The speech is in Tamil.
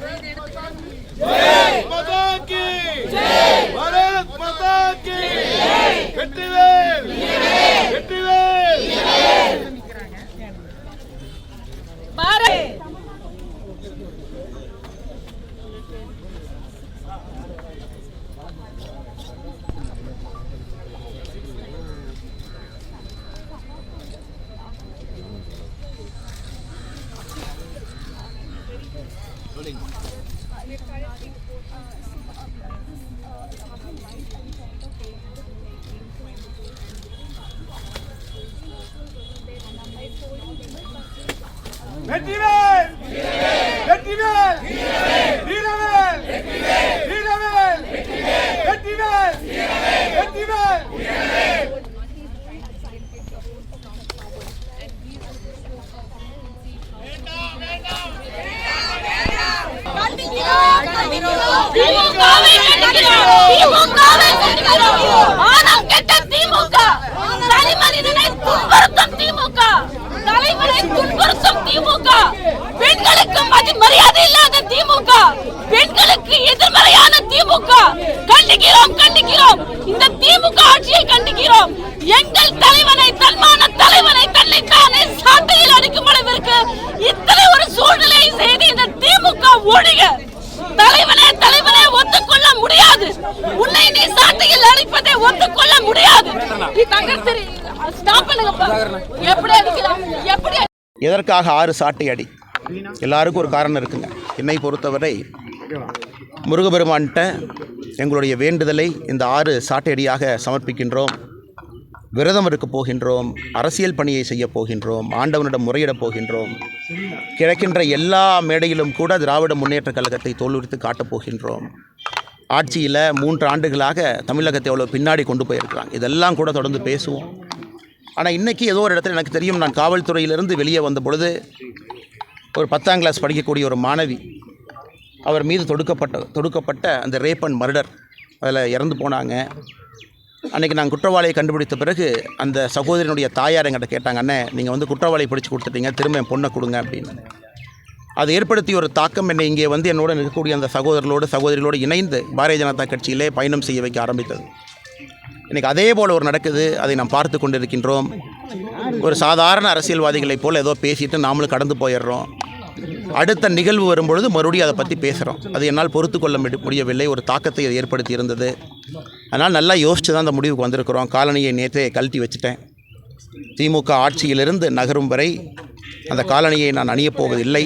Madan ki! Madan ki! Jai! Metiver! கண்டிக்கிறோம். கண்டிக்கிறோம் இந்த திமுக ஆட்சியை கண்டிக்கிறோம் எங்கள் தலைவனை தன்மான தலைவனை தன்னைத்தானே சாட்டையில் அடிக்கும் அளவிற்கு இத்தனை ஒரு சூழ்நிலையை செய்து இந்த திமுக ஒழிக தலைவனே தலைவனே ஒத்துக்கொள்ள முடியாது. உன்னை நீ சாட்டையில் அழைப்பதை ஒத்துக்கொள்ள முடியாது. நீ தங்கத்திரி ஸ்டாப் பண்ணுங்கப்பா எப்படி அடிக்கலாம் எப்படி எதற்காக ஆறு சாட்டை அடி? எல்லாருக்கும் ஒரு காரணம் இருக்குங்க. என்னை பொறுத்தவரை முருகபெருமான்கிட்ட எங்களுடைய வேண்டுதலை இந்த ஆறு சாட்டையடியாக சமர்ப்பிக்கின்றோம். விரதம் இருக்க போகின்றோம் அரசியல் பணியை செய்ய போகின்றோம் ஆண்டவனிடம் முறையிடப் போகின்றோம். கிழக்கின்ற எல்லா மேடையிலும் கூட திராவிட முன்னேற்றக் கழகத்தை தோல்வித்து காட்டப் போகின்றோம். ஆட்சியில் மூன்று ஆண்டுகளாக தமிழகத்தை எவ்வளோ பின்னாடி கொண்டு போயிருக்கிறாங்க. இதெல்லாம் கூட தொடர்ந்து பேசுவோம். ஆனால் இன்றைக்கி ஏதோ ஒரு இடத்துல எனக்கு தெரியும் நான் காவல்துறையிலிருந்து வெளியே வந்த பொழுது ஒரு பத்தாம் கிளாஸ் படிக்கக்கூடிய ஒரு மாணவி அவர் மீது தொடுக்கப்பட்ட தொடுக்கப்பட்ட அந்த ரேப் அண்ட் மர்டர் அதில் இறந்து போனாங்க. அன்றைக்கி நாங்கள் குற்றவாளியை கண்டுபிடித்த பிறகு அந்த சகோதரனுடைய தாயார் எங்கிட்ட கேட்டாங்க அண்ணே நீங்கள் வந்து குற்றவாளியை பிடிச்சி கொடுத்துட்டீங்க திரும்ப என் பொண்ணை கொடுங்க அப்படின்னு. அது ஏற்படுத்திய ஒரு தாக்கம் என்னை இங்கே வந்து என்னோட இருக்கக்கூடிய அந்த சகோதரர்களோடு சகோதரிகளோடு இணைந்து பாரதிய ஜனதா கட்சியிலே பயணம் செய்ய வைக்க ஆரம்பித்தது. இன்றைக்கி அதே போல் ஒரு நடக்குது அதை நாம் பார்த்து கொண்டிருக்கின்றோம். ஒரு சாதாரண அரசியல்வாதிகளைப் போல் ஏதோ பேசிட்டு நாமளும் கடந்து போயிடுறோம். அடுத்த நிகழ்வு வரும்பொழுது மறுபடியும் அதை பற்றி பேசுகிறோம் அது என்னால் பொறுத்து கொள்ள முடியவில்லை ஒரு தாக்கத்தை அது ஏற்படுத்தி இருந்தது. அதனால் நல்லா யோசித்து தான் அந்த முடிவுக்கு வந்திருக்கிறோம். காலனியை நேற்றே கழட்டி வச்சுட்டேன். திமுக ஆட்சியிலிருந்து நகரும் வரை அந்த காலனியை நான் அணியப் போவதில்லை.